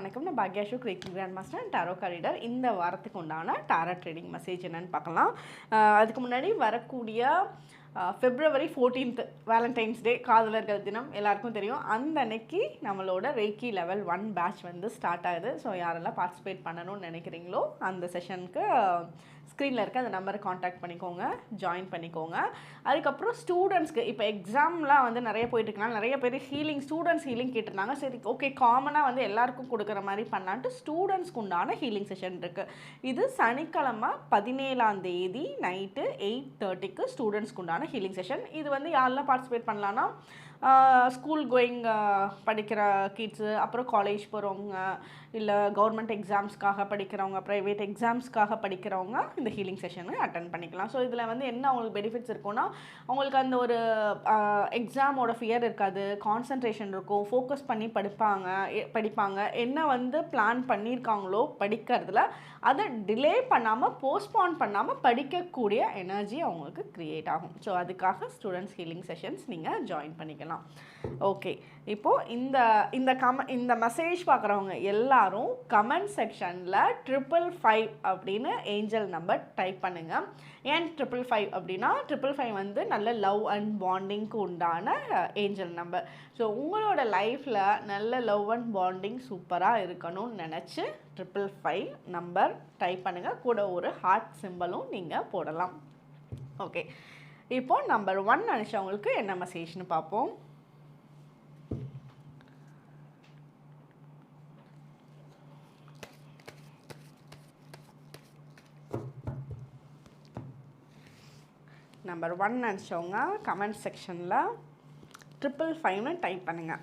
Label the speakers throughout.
Speaker 1: வணக்கம். நான் பாக்யாஷு கிரேக்கிங் grand master and tarot card reader இந்த வாரத்துக்கு உண்டான டாரா ட்ரேடிங் மெசேஜ் என்னன்னு பார்க்கலாம். அதுக்கு முன்னாடி வரக்கூடிய ஃபெப்ரவரி ஃபோர்டீன்த் வேலண்டைன்ஸ் டே காதலர்கள் தினம் எல்லாருக்கும் தெரியும். அந்த அன்னைக்கு நம்மளோட ரேக்கி லெவல் ஒன் பேட்ச் வந்து ஸ்டார்ட் ஆகுது. ஸோ யாரெல்லாம் பார்ட்டிசிபேட் பண்ணணும்னு நினைக்கிறீங்களோ அந்த செஷனுக்கு ஸ்க்ரீனில் இருக்க அந்த நம்பரை காண்டாக்ட் பண்ணிக்கோங்க ஜாயின் பண்ணிக்கோங்க. அதுக்கப்புறம் ஸ்டூடெண்ட்ஸ்க்கு இப்போ எக்ஸாம்லாம் வந்து நிறைய போயிட்டுருக்கனால நிறைய பேர் ஹீலிங் ஸ்டூடெண்ட்ஸ் ஹீலிங் கேட்டிருந்தாங்க. சரி ஓகே காமனாக வந்து எல்லாருக்கும் கொடுக்குற மாதிரி பண்ணலான்ட்டு ஸ்டூடெண்ட்ஸ்க்கு உண்டான ஹீலிங் செஷன் இருக்குது இது சனிக்கிழமை பதினேழாம் தேதி நைட்டு எயிட் தேர்ட்டிக்கு ஸ்டூடெண்ட்ஸ்க்கு உண்டான ஹீலிங் செஷன் இது வந்து யாரெல்லாம் பார்ட்டிசிபேட் பண்ணலான்னா ஸ்கூல் கோயிங் படிக்கிற கிட்ஸு அப்புறம் காலேஜ் போகிறவங்க இல்லை கவர்மெண்ட் எக்ஸாம்ஸ்க்காக படிக்கிறவங்க ப்ரைவேட் எக்ஸாம்ஸ்க்காக படிக்கிறவங்க இந்த ஹீலிங் செஷனை அட்டன் பண்ணிக்கலாம். ஸோ இதில் வந்து என்ன அவங்களுக்கு பெனிஃபிட்ஸ் இருக்கும்னா அவங்களுக்கு அந்த ஒரு எக்ஸாமோட ஃபியர் இருக்காது கான்சன்ட்ரேஷன் இருக்கும் ஃபோக்கஸ் பண்ணி படிப்பாங்க படிப்பாங்க. என்ன வந்து பிளான் பண்ணியிருக்காங்களோ படிக்கிறதுல அதை டிலே பண்ணாமல் போஸ்ட்போன் பண்ணாமல் படிக்கக்கூடிய எனர்ஜி அவங்களுக்கு க்ரியேட் ஆகும். ஸோ அதுக்காக ஸ்டூடெண்ட்ஸ் ஹீலிங் செஷன்ஸ் நீங்கள் ஜாயின் பண்ணிக்கலாம். ஓகே இப்போது இந்த இந்த கம இந்த மெசேஜ் பார்க்குறவங்க எல்லாரும் கமெண்ட் செக்ஷனில் ட்ரிபிள் ஃபைவ் அப்படின்னு ஏஞ்சல் நம்பர் டைப் பண்ணுங்கள் ஏன் ட்ரிபிள் ஃபைவ் அப்படின்னா ட்ரிபிள் ஃபைவ் வந்து நல்ல லவ் அண்ட் பாண்டிங்க்கு உண்டான ஏஞ்சல் நம்பர் ஸோ உங்களோட லைஃப்பில் நல்ல லவ் அண்ட் பாண்டிங் சூப்பராக இருக்கணும்னு நினச்சி ட்ரிபிள் ஃபைவ் நம்பர் டைப் பண்ணுங்கள் கூட ஒரு ஹார்ட் சிம்பலும் நீங்கள் போடலாம். ஓகே இப்போ நம்பர் ஒன் நினச்சவங்களுக்கு என்ன மெசேஜ்னு பார்ப்போம். நம்பர் ஒன் நினச்சவங்க கமெண்ட் செக்ஷனில் ட்ரிபிள் ஃபைவ்னு டைப் பண்ணுங்கள்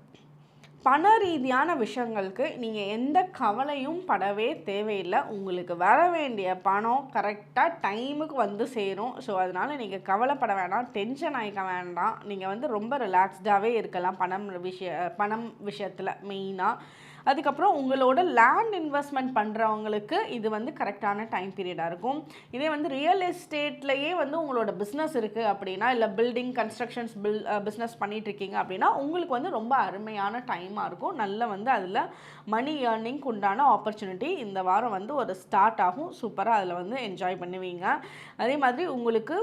Speaker 1: பண ரீதியான விஷயங்களுக்கு நீங்கள் எந்த கவலையும் படவே தேவையில்லை. உங்களுக்கு வர வேண்டிய பணம் கரெக்டாக டைமுக்கு வந்து சேரும். ஸோ அதனால் நீங்கள் கவலைப்பட வேண்டாம் டென்ஷன் ஆகிக்க வேண்டாம். நீங்கள் வந்து ரொம்ப ரிலாக்ஸ்டாகவே இருக்கலாம் பணம் விஷய பணம் விஷயத்தில் மெயினாக அதுக்கப்புறம் உங்களோட லேண்ட் இன்வெஸ்ட்மெண்ட் பண்ணுறவங்களுக்கு இது வந்து கரெக்டான டைம் பீரியடாக இருக்கும். இதே வந்து ரியல் எஸ்டேட்லேயே வந்து உங்களோட பிஸ்னஸ் இருக்குது அப்படின்னா இல்லை பில்டிங் கன்ஸ்ட்ரக்ஷன்ஸ் பில் பிஸ்னஸ் பண்ணிகிட்ருக்கீங்க அப்படின்னா உங்களுக்கு வந்து ரொம்ப அருமையான டைமாக இருக்கும். நல்ல வந்து அதில் மணி ஏர்னிங்க்கு உண்டான ஆப்பர்ச்சுனிட்டி இந்த வாரம் வந்து ஒரு ஸ்டார்ட் ஆகும். சூப்பராக அதில் வந்து என்ஜாய் பண்ணுவீங்க. அதே மாதிரி உங்களுக்கு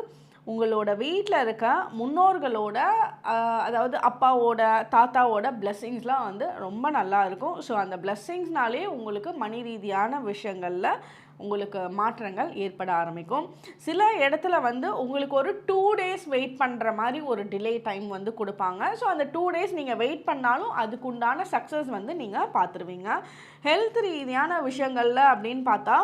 Speaker 1: உங்களோட வீட்டில் இருக்க முன்னோர்களோட அதாவது அப்பாவோட தாத்தாவோட பிளெஸ்ஸிங்ஸ்லாம் வந்து ரொம்ப நல்லா இருக்கும். ஸோ அந்த பிளெஸ்ஸிங்ஸ்னாலே உங்களுக்கு மணி ரீதியான விஷயங்களில் உங்களுக்கு மாற்றங்கள் ஏற்பட ஆரம்பிக்கும். சில இடத்துல வந்து உங்களுக்கு ஒரு டூ டேஸ் வெயிட் பண்ணுற மாதிரி ஒரு டிலே டைம் வந்து கொடுப்பாங்க. ஸோ அந்த டூ டேஸ் நீங்கள் வெயிட் பண்ணாலும் அதுக்குண்டான சக்ஸஸ் வந்து நீங்கள் பார்த்துருவீங்க. ஹெல்த் ரீதியான விஷயங்களில் அப்படின்னு பார்த்தா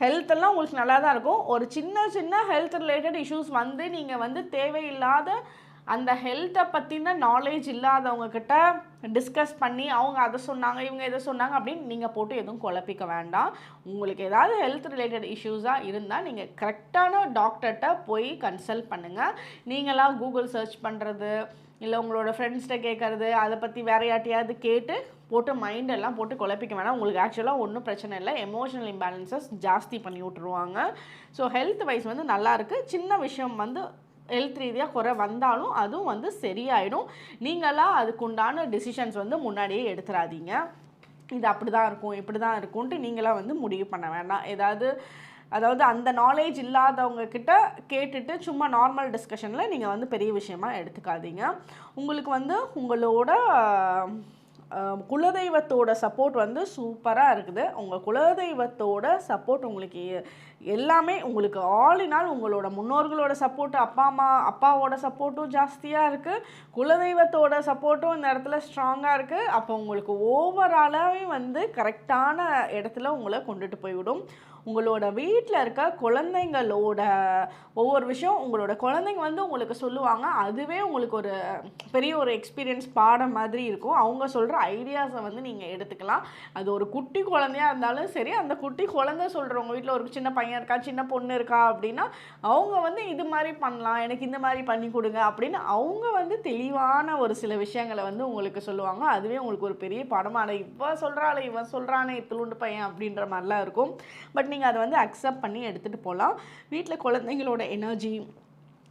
Speaker 1: ஹெல்த் எல்லாம் உங்களுக்கு நல்லா தான் இருக்கும். ஒரு சின்ன சின்ன ஹெல்த் ரிலேட்டட் இஷ்யூஸ் வந்து நீங்கள் வந்து தேவையில்லாத அந்த ஹெல்த்தை பற்றின நாலேஜ் இல்லாதவங்க கிட்ட டிஸ்கஸ் பண்ணி அவங்க அதை சொன்னாங்க இவங்க இதை சொன்னாங்க அப்படின்னு நீங்கள் போட்டு எதுவும் குழப்பிக்க வேண்டாம். உங்களுக்கு ஏதாவது ஹெல்த் ரிலேட்டட் இஷ்யூஸாக இருந்தால் நீங்கள் கரெக்டான டாக்டர்கிட்ட போய் கன்சல்ட் பண்ணுங்கள் நீங்களாம் கூகுள் சர்ச் பண்ணுறது இல்லை உங்களோட ஃப்ரெண்ட்ஸ்கிட்ட கேட்குறது அதை பற்றி வேற யார்ட்டையாவது கேட்டு போட்டு மைண்ட் எல்லாம் போட்டு குழப்பிக்க வேணாம். உங்களுக்கு ஆக்சுவலாக ஒன்றும் பிரச்சனை இல்லை. எமோஷனல் இம்பேலன்சஸ் ஜாஸ்தி பண்ணி விட்ருவாங்க ஸோ ஹெல்த் வைஸ் வந்து நல்லாயிருக்கு சின்ன விஷயம் வந்து ஹெல்த் ரீதியாக குறை வந்தாலும் அதுவும் வந்து சரியாயிடும். நீங்களாம் அதுக்குண்டான டிசிஷன்ஸ் வந்து முன்னாடியே எடுத்துடாதீங்க இது அப்படி தான் இருக்கும் இப்படி தான் இருக்கும்ன்ட்டு நீங்களாம் வந்து முடிவு பண்ண வேண்டாம். ஏதாவது அதாவது அந்த நாலேஜ் இல்லாதவங்க கிட்ட கேட்டுட்டு சும்மா நார்மல் டிஸ்கஷனில் நீங்கள் வந்து பெரிய விஷயமா எடுத்துக்காதீங்க. உங்களுக்கு வந்து உங்களோட குலதெய்வத்தோட சப்போர்ட் வந்து சூப்பராக இருக்குது. உங்கள் குலதெய்வத்தோட சப்போர்ட் உங்களுக்கு எல்லாமே உங்களுக்கு ஆல் இன் ஆல் உங்களோட முன்னோர்களோட சப்போர்ட் அப்பா அம்மா அப்பாவோட சப்போர்ட்டும் ஜாஸ்தியாக இருக்குது குலதெய்வத்தோட சப்போர்ட்டும் இந்த இடத்துல ஸ்ட்ராங்காக இருக்குது அப்போ உங்களுக்கு ஓவராலாகவே வந்து கரெக்டான இடத்துல உங்களை கொண்டுட்டு போய்விடும். உங்களோட வீட்டில் இருக்க குழந்தைங்களோட ஒவ்வொரு விஷயம் உங்களோட குழந்தைங்க வந்து உங்களுக்கு சொல்லுவாங்க. அதுவே உங்களுக்கு ஒரு பெரிய ஒரு எக்ஸ்பீரியன்ஸ் பாடம் மாதிரி இருக்கும். அவங்க சொல்கிற ஐடியாஸை வந்து நீங்கள் எடுத்துக்கலாம். அது ஒரு குட்டி குழந்தையா இருந்தாலும் சரி அந்த குட்டி குழந்தை சொல்கிறவங்க வீட்டில் ஒரு சின்ன பையன் இருக்கா சின்ன பொண்ணு இருக்கா அப்படின்னா அவங்க வந்து இது மாதிரி பண்ணலாம் எனக்கு இந்த மாதிரி பண்ணி கொடுங்க அப்படின்னு அவங்க வந்து தெளிவான ஒரு சில விஷயங்களை வந்து உங்களுக்கு சொல்லுவாங்க. அதுவே உங்களுக்கு ஒரு பெரிய படமான இவன் சொல்கிறாள் இவன் சொல்கிறானே இத்துளுண்டு பையன் அப்படின்ற மாதிரிலாம் இருக்கும். பட் நீங்கள் அதை வந்து அக்செப்ட் பண்ணி எடுத்துகிட்டு போகலாம் வீட்டில் குழந்தைங்களோட எனர்ஜி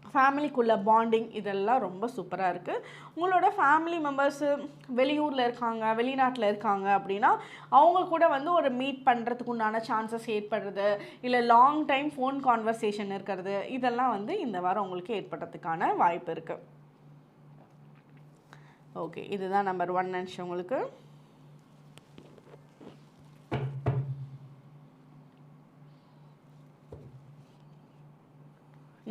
Speaker 1: ஃபேமிலிக்குள்ளே பாண்டிங் இதெல்லாம் ரொம்ப சூப்பராக இருக்குது உங்களோட ஃபேமிலி மெம்பர்ஸு வெளியூரில் இருக்காங்க வெளிநாட்டில் இருக்காங்க அப்படின்னா அவங்க கூட வந்து ஒரு மீட் பண்ணுறதுக்கு உண்டான சான்சஸ் ஏற்படுறது இல்லை லாங் டைம் ஃபோன் கான்வர்சேஷன் இருக்கிறது இதெல்லாம் வந்து இந்த வாரம் உங்களுக்கு ஏற்படுறதுக்கான வாய்ப்பு இருக்குது ஓகே இதுதான் நம்பர் ஒன் நினச்சேன் உங்களுக்கு.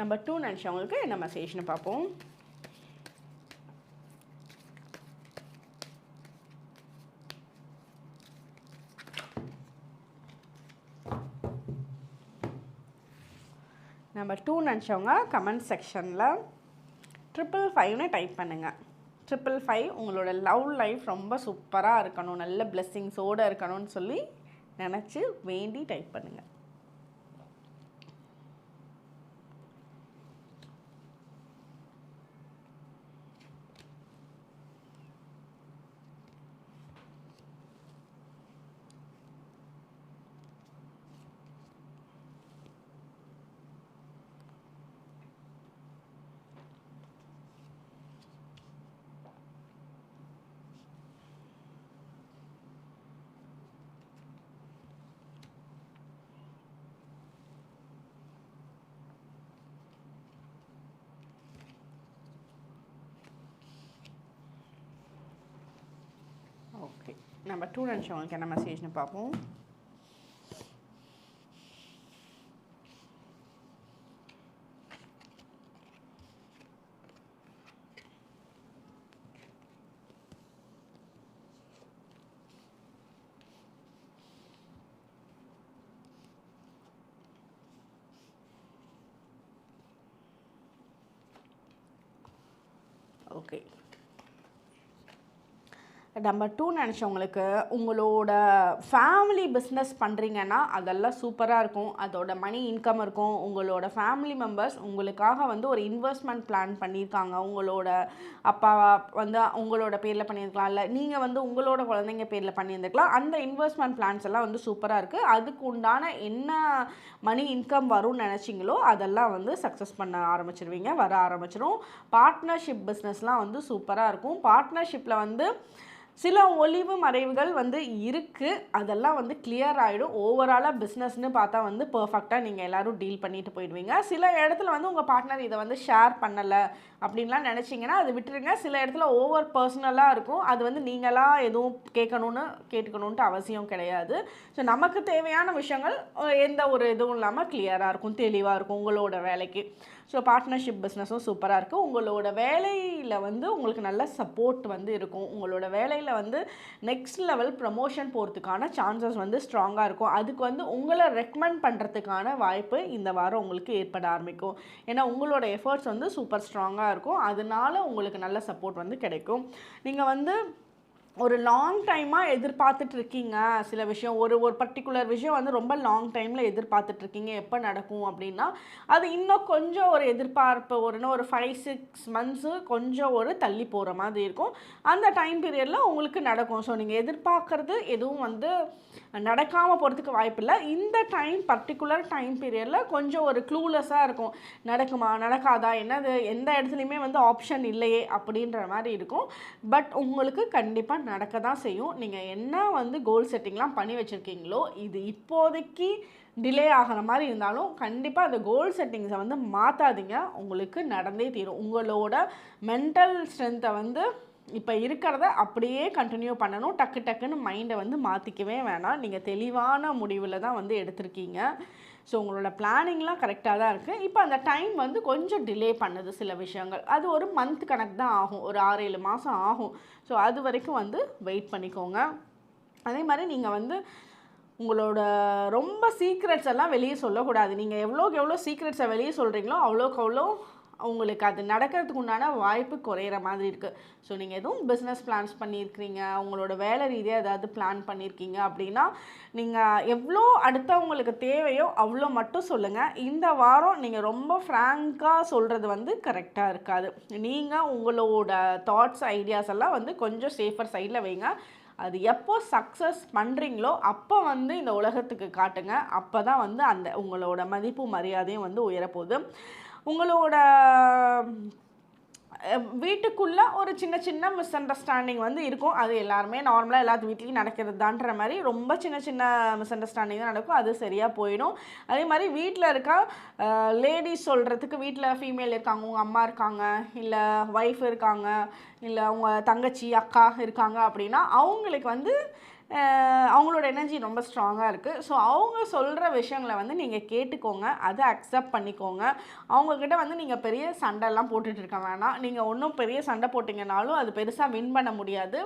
Speaker 1: நம்பர் டூ நினச்சவங்களுக்கு என்ன மெசேஜ்னு பார்ப்போம். நம்பர் டூ நினச்சவங்க கமெண்ட் செக்ஷனில் ட்ரிபிள் ஃபைவ்னு டைப் பண்ணுங்கள் ட்ரிபிள் ஃபைவ் உங்களோட லவ் லைஃப் ரொம்ப சூப்பராக இருக்கணும். நல்ல பிளெஸ்ஸிங்ஸோடு இருக்கணும்னு சொல்லி நினச்சி வேண்டி டைப் பண்ணுங்கள் ஓகே நம்ம டூ நினச்சவங்களுக்கு என்ன மெசேஜ்னு பார்ப்போம் ஓகே நம்பர் டூ நினச்சவங்களுக்கு உங்களோட ஃபேமிலி பிஸ்னஸ் பண்ணுறீங்கன்னா அதெல்லாம் சூப்பராக இருக்கும். அதோட மணி இன்கம் இருக்கும். உங்களோட ஃபேமிலி மெம்பர்ஸ் உங்களுக்காக வந்து ஒரு இன்வெஸ்ட்மெண்ட் பிளான் பண்ணியிருக்காங்க. உங்களோட அப்பா வந்து உங்களோட பேரில் பண்ணியிருக்கலாம். இல்லை நீங்கள் வந்து உங்களோட குழந்தைங்க பேரில் பண்ணியிருந்துக்கலாம். அந்த இன்வெஸ்ட்மெண்ட் பிளான்ஸ் எல்லாம் வந்து சூப்பராக இருக்குது அதுக்கு உண்டான என்ன மணி இன்கம் வரும்னு நினச்சிங்களோ அதெல்லாம் வந்து சக்ஸஸ் பண்ண ஆரம்பிச்சிருவீங்க. வர ஆரம்பிச்சிடும் பார்ட்னர்ஷிப் பிஸ்னஸ்லாம் வந்து சூப்பராக இருக்கும். பார்ட்னர்ஷிப்பில் வந்து சில ஒளிவு மறைவுகள் வந்து இருக்குது அதெல்லாம் வந்து கிளியர் ஆகிடும் ஓவராலாக பிஸ்னஸ்னு பார்த்தா வந்து பர்ஃபெக்டாக நீங்கள் எல்லோரும் டீல் பண்ணிட்டு போயிடுவீங்க. சில இடத்துல வந்து உங்கள் பார்ட்னர் இதை வந்து ஷேர் பண்ணலை அப்படின்லாம் நினச்சிங்கன்னா அது விட்டுருங்க. சில இடத்துல ஓவர் பர்சனலாக இருக்கும். அது வந்து நீங்களாக எதுவும் கேட்கணுன்னு கேட்டுக்கணுன்ட்டு அவசியம் கிடையாது. ஸோ நமக்கு தேவையான விஷயங்கள் எந்த ஒரு இதுவும் இல்லாமல் கிளியராக இருக்கும் தெளிவாக இருக்கும் உங்களோட வேலைக்கு. ஸோ பார்ட்னர்ஷிப் பிஸ்னஸும் சூப்பராக இருக்குது உங்களோட வேலையில் வந்து உங்களுக்கு நல்ல சப்போர்ட் வந்து இருக்கும். உங்களோட வேலையில் வந்து நெக்ஸ்ட் லெவல் ப்ரமோஷன் போகிறதுக்கான சான்சஸ் வந்து ஸ்ட்ராங்காக இருக்கும். அதுக்கு வந்து உங்களை ரெக்கமெண்ட் பண்ணுறதுக்கான வாய்ப்பு இந்த வாரம் உங்களுக்கு ஏற்பட ஆரம்பிக்கும். ஏன்னா உங்களோட எஃபர்ட்ஸ் வந்து சூப்பர் ஸ்ட்ராங்காக இருக்கும். அதனால உங்களுக்கு நல்ல சப்போர்ட் வந்து கிடைக்கும். நீங்கள் வந்து ஒரு லாங் டைமாக எதிர்பார்த்துட்டு இருக்கீங்க சில விஷயம். ஒரு ஒரு பர்டிகுலர் விஷயம் வந்து ரொம்ப லாங் டைமில் எதிர்பார்த்துட்டு இருக்கீங்க எப்போ நடக்கும் அப்படின்னா அது இன்னும் கொஞ்சம் ஒரு எதிர்பார்ப்பு ஒரு இன்னும் ஒரு ஃபைவ் சிக்ஸ் மந்த்ஸு கொஞ்சம் ஒரு தள்ளி போகிற மாதிரி இருக்கும். அந்த டைம் பீரியடில் உங்களுக்கு நடக்கும். ஸோ நீங்கள் எதிர்பார்க்குறது எதுவும் வந்து நடக்காமல் போகிறதுக்கு வாய்ப்பில்லை. இந்த டைம் பர்டிகுலர் டைம் பீரியடில் கொஞ்சம் ஒரு க்ளூலெஸ்ஸாக இருக்கும். நடக்குமா நடக்காதா என்னது எந்த இடத்துலையுமே வந்து ஆப்ஷன் இல்லையே அப்படின்ற மாதிரி இருக்கும். பட் உங்களுக்கு கண்டிப்பாக நடக்க தான் செய்யும். நீங்கள் என்ன வந்து கோல் செட்டிங்லாம் பண்ணி வச்சுருக்கீங்களோ இது இப்போதைக்கு டிலே ஆகிற மாதிரி இருந்தாலும் கண்டிப்பாக அந்த கோல் செட்டிங்ஸை வந்து மாற்றாதீங்க உங்களுக்கு நடந்தே தீரும். உங்களோட மென்டல் ஸ்ட்ரென்த்தை வந்து இப்போ இருக்கிறத அப்படியே கண்டினியூ பண்ணணும். டக்கு டக்குன்னு மைண்டை வந்து மாற்றிக்கவே வேணாம். நீங்கள் தெளிவான முடிவில் தான் வந்து எடுத்திருக்கீங்க. ஸோ உங்களோட பிளானிங்லாம் கரெக்டாக தான் இருக்குது இப்போ அந்த டைம் வந்து கொஞ்சம் டிலே பண்ணுது சில விஷயங்கள். அது ஒரு மந்த் கணக்கு தான் ஆகும். ஒரு ஆறு ஏழு மாதம் ஆகும். ஸோ அது வரைக்கும் வந்து வெயிட் பண்ணிக்கோங்க. அதே மாதிரி நீங்கள் வந்து உங்களோட ரொம்ப சீக்ரெட்ஸ் எல்லாம் வெளியே சொல்லக்கூடாது. நீங்கள் எவ்வளோக்கு எவ்வளோ சீக்ரெட்ஸை வெளியே சொல்கிறீங்களோ அவ்வளோக்கு அவ்வளோ உங்களுக்கு அது நடக்கிறதுக்கு உண்டான வாய்ப்பு குறையிற மாதிரி இருக்குது ஸோ நீங்கள் எதுவும் பிஸ்னஸ் பிளான்ஸ் பண்ணியிருக்கிறீங்க உங்களோட வேலை ரீதியாக ஏதாவது பிளான் பண்ணியிருக்கீங்க அப்படின்னா நீங்கள் எவ்வளோ அடுத்தவங்களுக்கு தேவையோ அவ்வளோ மட்டும் சொல்லுங்கள் இந்த வாரம் நீங்கள் ரொம்ப ஃப்ராங்காக சொல்கிறது வந்து கரெக்டாக இருக்காது. நீங்கள் உங்களோட தாட்ஸ் ஐடியாஸ் எல்லாம் வந்து கொஞ்சம் சேஃபர் சைடில் வைங்க. அது எப்போ சக்ஸஸ் பண்ணுறீங்களோ அப்போ வந்து இந்த உலகத்துக்கு காட்டுங்க. அப்போ தான் வந்து அந்த உங்களோட மதிப்பு மரியாதையும் வந்து உயரப்போகுது. உங்களோட வீட்டுக்குள்ளே ஒரு சின்ன சின்ன மிஸ் அண்டர்ஸ்டாண்டிங் வந்து இருக்கும். அது எல்லாருமே நார்மலாக எல்லாத்து வீட்லேயும் நடக்கிறது தான்ற மாதிரி ரொம்ப சின்ன சின்ன மிஸ் அண்டர்ஸ்டாண்டிங் தான் நடக்கும். அது சரியாக போயிடும். அதே மாதிரி வீட்டில் இருக்க லேடிஸ் சொல்கிறதுக்கு வீட்டில் ஃபீமேல் இருக்காங்க உங்கள் அம்மா இருக்காங்க இல்லை ஒய்ஃப் இருக்காங்க இல்லை அவங்க தங்கச்சி அக்கா இருக்காங்க அப்படின்னா அவங்களுக்கு வந்து அவங்களோட எனர்ஜி ரொம்ப ஸ்ட்ராங்காக இருக்குது ஸோ அவங்க சொல்கிற விஷயங்களை வந்து நீங்கள் கேட்டுக்கோங்க. அதை அக்செப்ட் பண்ணிக்கோங்க. அவங்கக்கிட்ட வந்து நீங்கள் பெரிய சண்டைலாம் போட்டுட்டு இருக்க வேணாம். நீங்கள் ஒன்றும் பெரிய சண்டை போட்டிங்கனாலும் அது பெருசாக வின் பண்ண முடியாது.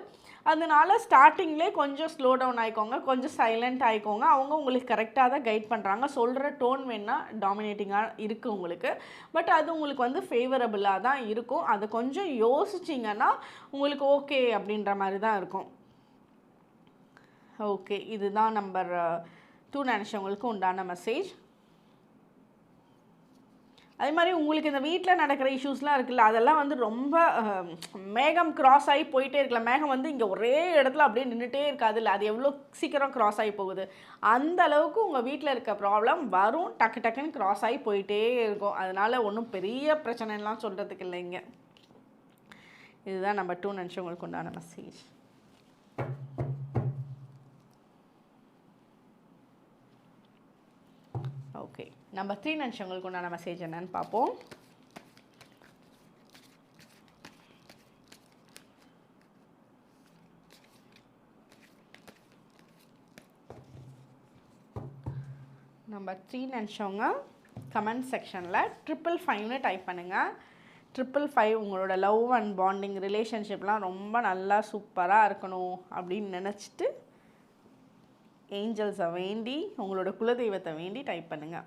Speaker 1: அதனால ஸ்டார்டிங்லேயே கொஞ்சம் ஸ்லோ டவுன் ஆயிக்கோங்க. கொஞ்சம் சைலண்ட் ஆகிக்கோங்க அவங்க உங்களுக்கு கரெக்டாக தான் கைட் பண்ணுறாங்க சொல்கிற டோன் வேணால் டாமினேட்டிங்காக இருக்குது உங்களுக்கு. பட் அது உங்களுக்கு வந்து ஃபேவரபுளாக தான் இருக்கும். அதை கொஞ்சம் யோசிச்சிங்கன்னா உங்களுக்கு ஓகே அப்படின்ற மாதிரி தான் இருக்கும். ஓகே இதுதான் நம்பர் டூ uh, நினச்சவங்களுக்கு உண்டான மெசேஜ் அதே மாதிரி உங்களுக்கு இந்த வீட்டில் நடக்கிற இஷ்யூஸ்லாம் இருக்குல்ல அதெல்லாம் வந்து ரொம்ப மேகம் கிராஸ் ஆகி போயிட்டே இருக்கல மேகம் வந்து இங்கே ஒரே இடத்துல அப்படியே நின்றுட்டே இருக்காது இல்லை அது எவ்வளோ சீக்கிரம் கிராஸ் ஆகி போகுது. அந்த அளவுக்கு உங்கள் வீட்டில் இருக்க ப்ராப்ளம் வரும் டக்கு டக்குன்னு கிராஸ் ஆகி போயிட்டே இருக்கும். அதனால் ஒன்றும் பெரிய பிரச்சனைலாம் சொல்கிறதுக்கு இல்லைங்க இதுதான் நம்ம டூ நினச்சவங்களுக்கு உண்டான மெசேஜ் ஓகே நம்ம த்ரீ நிமிஷங்களுக்கு உண்டான மெசேஜ் என்னன்னு பார்ப்போம். நம்ம த்ரீ நினச்சவங்க கமெண்ட் செக்ஷனில் ட்ரிபிள் ஃபைவ்னு டைப் பண்ணுங்கள் ட்ரிபிள் ஃபைவ் உங்களோட லவ் அண்ட் பாண்டிங் ரிலேஷன்ஷிப்லாம் ரொம்ப நல்லா சூப்பராக இருக்கணும் அப்படின்னு நினச்சிட்டு ஏஞ்சல்ஸை வேண்டி உங்களோட குலதெய்வத்தை வேண்டி டைப் பண்ணுங்கள்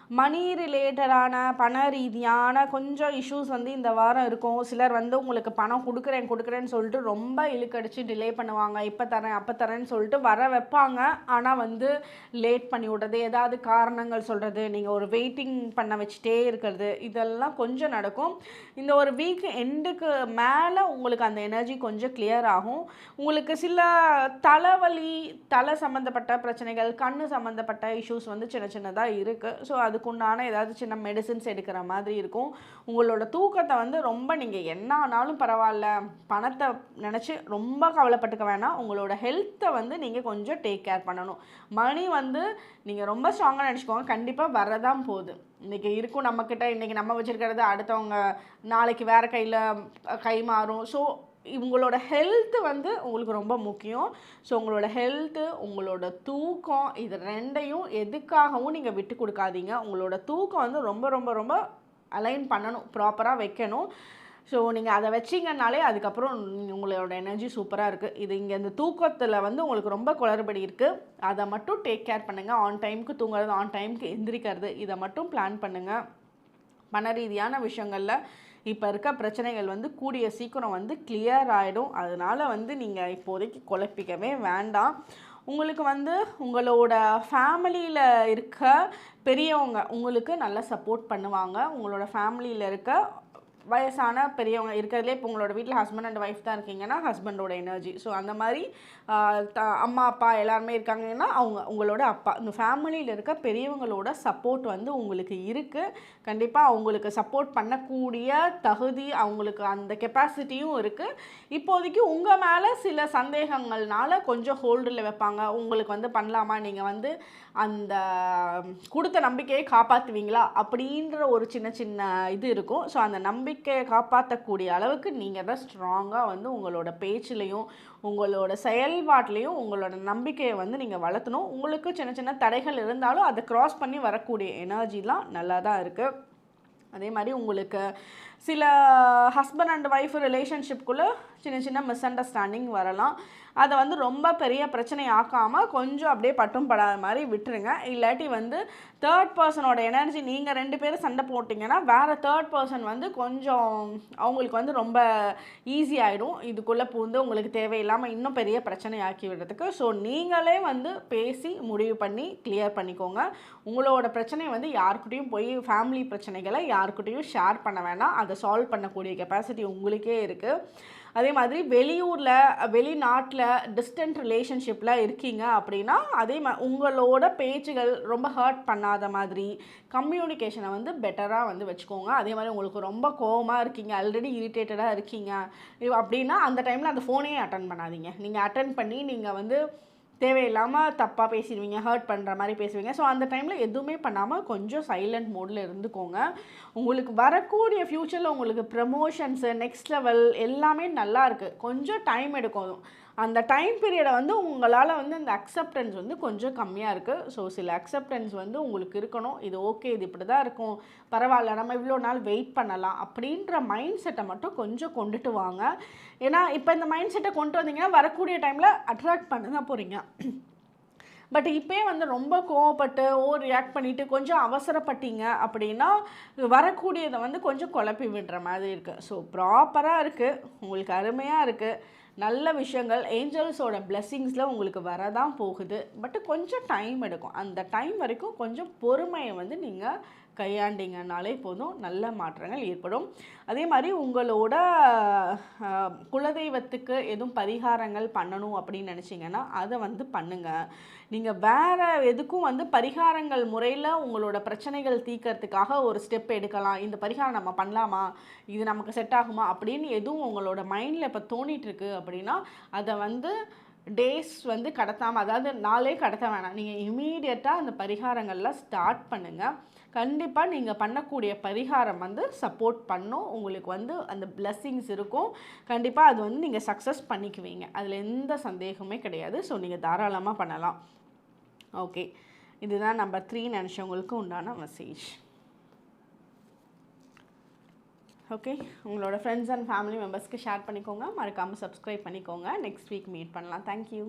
Speaker 1: மணி ரிலேட்டடான பண ரீதியான கொஞ்சம் இஷ்யூஸ் வந்து இந்த வாரம் இருக்கும். சிலர் வந்து உங்களுக்கு பணம் கொடுக்குறேன் கொடுக்குறேன்னு சொல்லிட்டு ரொம்ப இழுக்கடிச்சு டிலே பண்ணுவாங்க. இப்போ தரேன் அப்போ தரேன்னு சொல்லிட்டு வர வைப்பாங்க. ஆனால் வந்து லேட் பண்ணி விடுறது ஏதாவது காரணங்கள் சொல்கிறது நீங்கள் ஒரு வெயிட்டிங் பண்ண வச்சுட்டே இருக்கிறது இதெல்லாம் கொஞ்சம் நடக்கும். இந்த ஒரு வீக் எண்டுக்கு மேலே உங்களுக்கு அந்த எனர்ஜி கொஞ்சம் கிளியர் ஆகும். உங்களுக்கு சில தலைவலி தலை சம்மந்தப்பட்ட பிரச்சனைகள் கண் சம்மந்தப்பட்ட இஷ்யூஸ் வந்து சின்ன சின்னதாக இருக்குது ஸோ அது அதுக்குண்டான ஏதாவது சின்ன மெடிசின்ஸ் எடுக்கிற மாதிரி இருக்கும். உங்களோட தூக்கத்தை வந்து ரொம்ப நீங்கள் என்ன ஆனாலும் பரவாயில்ல. பணத்தை நினச்சி ரொம்ப கவலைப்பட்டுக்க வேணாம். உங்களோட ஹெல்த்தை வந்து நீங்கள் கொஞ்சம் டேக் கேர் பண்ணணும். மணி வந்து நீங்கள் ரொம்ப ஸ்ட்ராங்காக நினச்சிக்கோங்க. கண்டிப்பாக வரதான் போகுது. இன்றைக்கி இருக்கும் நம்மக்கிட்ட. இன்றைக்கி நம்ம வச்சுருக்கிறது அடுத்தவங்க நாளைக்கு வேறு கையில் கை மாறும். ஸோ உங்களோட ஹெல்த்து வந்து உங்களுக்கு ரொம்ப முக்கியம். ஸோ உங்களோட ஹெல்த்து உங்களோட தூக்கம் இது ரெண்டையும் எதுக்காகவும் நீங்கள் விட்டு கொடுக்காதீங்க. உங்களோட தூக்கம் வந்து ரொம்ப ரொம்ப ரொம்ப அலைன் பண்ணணும் ப்ராப்பராக வைக்கணும். ஸோ நீங்கள் அதை வச்சிங்கனாலே அதுக்கப்புறம் உங்களோட எனர்ஜி சூப்பராக இருக்குது இது இங்கே இந்த தூக்கத்தில் வந்து உங்களுக்கு ரொம்ப குளறுபடி இருக்குது அதை மட்டும் டேக் கேர் பண்ணுங்கள் ஆன் டைமுக்கு தூங்குறது ஆன் டைமுக்கு எந்திரிக்கிறது இதை மட்டும் பிளான் பண்ணுங்கள் மன ரீதியான விஷயங்களில் இப்போ இருக்க பிரச்சனைகள் வந்து கூடிய சீக்கிரம் வந்து கிளியர் ஆகிடும் அதனால் வந்து நீங்கள் இப்போதைக்கு குழப்பிக்கவே வேண்டாம். உங்களுக்கு வந்து உங்களோட ஃபேமிலியில் இருக்க பெரியவங்க உங்களுக்கு நல்லா சப்போர்ட் பண்ணுவாங்க. உங்களோட ஃபேமிலியில் இருக்க வயசான பெரியவங்க இருக்கிறதுலே இப்போ உங்களோட வீட்டில் ஹஸ்பண்ட் அண்ட் ஒய்ஃப் தான் இருக்கீங்கன்னா ஹஸ்பண்டோட எனர்ஜி ஸோ அந்த மாதிரி அம்மா அப்பா எல்லாருமே இருக்காங்கன்னா அவங்க உங்களோட அப்பா. இந்த ஃபேமிலியில் இருக்க பெரியவங்களோட சப்போர்ட் வந்து உங்களுக்கு இருக்குது கண்டிப்பாக அவங்களுக்கு சப்போர்ட் பண்ணக்கூடிய தகுதி அவங்களுக்கு அந்த கெப்பாசிட்டியும் இருக்குது இப்போதைக்கு உங்கள் மேலே சில சந்தேகங்கள்னால கொஞ்சம் ஹோல்டில் வைப்பாங்க. உங்களுக்கு வந்து பண்ணலாமா? நீங்கள் வந்து அந்த கொடுத்த நம்பிக்கையை காப்பாற்றுவீங்களா அப்படின்ற ஒரு சின்ன சின்ன இது இருக்கும். ஸோ அந்த நம்பிக்கையை காப்பாற்றக்கூடிய அளவுக்கு நீங்கள் தான் ஸ்ட்ராங்காக வந்து உங்களோட பேச்சிலையும் உங்களோட செயல்பாட்டிலையும் உங்களோட நம்பிக்கையை வந்து நீங்கள் வளர்த்தணும். உங்களுக்கு சின்ன சின்ன தடைகள் இருந்தாலும் அதை க்ராஸ் பண்ணி வரக்கூடிய எனர்ஜிலாம் நல்லா தான் இருக்குது அதே மாதிரி உங்களுக்கு சில ஹஸ்பண்ட் அண்ட் ஒய்ஃப் ரிலேஷன்ஷிப்குள்ளே சின்ன சின்ன மிஸ் அண்டர்ஸ்டாண்டிங் வரலாம். அதை வந்து ரொம்ப பெரிய பிரச்சனை ஆக்காமல் கொஞ்சம் அப்படியே பட்டும் படாத மாதிரி விட்டுருங்க. இல்லாட்டி வந்து தேர்ட் பர்சனோட எனர்ஜி நீங்கள் ரெண்டு பேரும் சண்டை போட்டிங்கன்னா வேறு தேர்ட் பர்சன் வந்து கொஞ்சம் அவங்களுக்கு வந்து ரொம்ப ஈஸி ஆகிடும் இதுக்குள்ளே பூந்து உங்களுக்கு தேவையில்லாமல் இன்னும் பெரிய பிரச்சனை ஆக்கி விடுறதுக்கு. ஸோ நீங்களே வந்து பேசி முடிவு பண்ணி கிளியர் பண்ணிக்கோங்க. உங்களோட பிரச்சனையை வந்து யாருக்கிட்டையும் போய் ஃபேமிலி பிரச்சனைகளை யாருக்கிட்டையும் ஷேர் பண்ண வேணாம். அதை சால்வ் பண்ணக்கூடிய கெப்பாசிட்டி உங்களுக்கே இருக்குது அதே மாதிரி வெளியூரில் வெளிநாட்டில் டிஸ்டன்ட் ரிலேஷன்ஷிப்பில் இருக்கீங்க அப்படின்னா அதே மா உங்களோட பேச்சுகள் ரொம்ப ஹர்ட் பண்ணாத மாதிரி கம்யூனிகேஷனை வந்து பெட்டராக வந்து வச்சுக்கோங்க. அதே மாதிரி உங்களுக்கு ரொம்ப கோவமாக இருக்கீங்க ஆல்ரெடி இரிட்டேட்டடாக இருக்கீங்க அப்படின்னா அந்த டைமில் அந்த ஃபோனையே அட்டன் பண்ணாதீங்க. நீங்கள் அட்டன் பண்ணி நீங்கள் வந்து தேவையில்லாமல் தப்பாக பேசிடுவீங்க ஹர்ட் பண்ணுற மாதிரி பேசுவீங்க. ஸோ அந்த டைமில் எதுவுமே பண்ணாமல் கொஞ்சம் சைலண்ட் மோடில் இருந்துக்கோங்க. உங்களுக்கு வரக்கூடிய ஃப்யூச்சரில் உங்களுக்கு ப்ரமோஷன்ஸு நெக்ஸ்ட் லெவல் எல்லாமே நல்லா இருக்குது கொஞ்சம் டைம் எடுக்கும். அந்த டைம் பீரியடை வந்து உங்களால் வந்து அந்த அக்செப்டன்ஸ் வந்து கொஞ்சம் கம்மியாக இருக்குது ஸோ சில அக்செப்டன்ஸ் வந்து உங்களுக்கு இருக்கணும். இது ஓகே இது இப்படி தான் இருக்கும். பரவாயில்ல நம்ம இவ்வளோ நாள் வெயிட் பண்ணலாம். அப்படின்ற மைண்ட் செட்டை மட்டும் கொஞ்சம் கொண்டுட்டு வாங்க. ஏன்னா இப்போ இந்த மைண்ட் செட்டை கொண்டு வந்தீங்கன்னா வரக்கூடிய டைமில் அட்ராக்ட் பண்ண தான் போகிறீங்க பட் இப்போயே வந்து ரொம்ப கோவப்பட்டு ஓவர் ரியாக்ட் பண்ணிவிட்டு கொஞ்சம் அவசரப்பட்டீங்க அப்படின்னா வரக்கூடியதை வந்து கொஞ்சம் குழப்பி விடுற மாதிரி இருக்குது ஸோ ப்ராப்பராக இருக்குது உங்களுக்கு அருமையாக இருக்குது நல்ல விஷயங்கள் ஏஞ்சல்ஸோட பிளெஸ்ஸிங்ஸில் உங்களுக்கு வரதான் போகுது. பட் கொஞ்சம் டைம் எடுக்கும். அந்த டைம் வரைக்கும் கொஞ்சம் பொறுமையை வந்து நீங்கள் கையாண்டிங்கனாலே போதும். நல்ல மாற்றங்கள் ஏற்படும். அதே மாதிரி உங்களோட குலதெய்வத்துக்கு எதுவும் பரிகாரங்கள் பண்ணணும் அப்படின்னு நினச்சிங்கன்னா அதை வந்து பண்ணுங்கள் நீங்கள் வேறு எதுக்கும் வந்து பரிகாரங்கள் முறையில் உங்களோட பிரச்சனைகள் தீக்கிறதுக்காக ஒரு ஸ்டெப் எடுக்கலாம். இந்த பரிகாரம் நம்ம பண்ணலாமா? இது நமக்கு செட் ஆகுமா? அப்படின்னு எதுவும் உங்களோட மைண்டில் இப்போ தோணிகிட்ருக்கு அப்படின்னா அதை வந்து டேஸ் வந்து கடத்தாமல் அதாவது நாளே கடத்த வேணாம். நீங்கள் இமீடியட்டாக அந்த பரிகாரங்கள்லாம் ஸ்டார்ட் பண்ணுங்கள் கண்டிப்பாக நீங்கள் பண்ணக்கூடிய பரிகாரம் வந்து சப்போர்ட் பண்ணும். உங்களுக்கு வந்து அந்த பிளெஸ்ஸிங்ஸ் இருக்கும். கண்டிப்பாக அது வந்து நீங்கள் சக்ஸஸ் பண்ணிக்குவீங்க. அதில் எந்த சந்தேகமே கிடையாது. ஸோ நீங்கள் தாராளமாக பண்ணலாம். ஓகே இதுதான் நம்பர் த்ரீ நினச்சவங்களுக்கு உண்டான மெசேஜ் ஓகே உங்களோட ஃப்ரெண்ட்ஸ் அண்ட் ஃபேமிலி மெம்பர்ஸ்க்கு ஷேர் பண்ணிக்கோங்க. மறக்காமல் சப்ஸ்கிரைப் பண்ணிக்கோங்க. நெக்ஸ்ட் வீக் மீட் பண்ணலாம். Thank you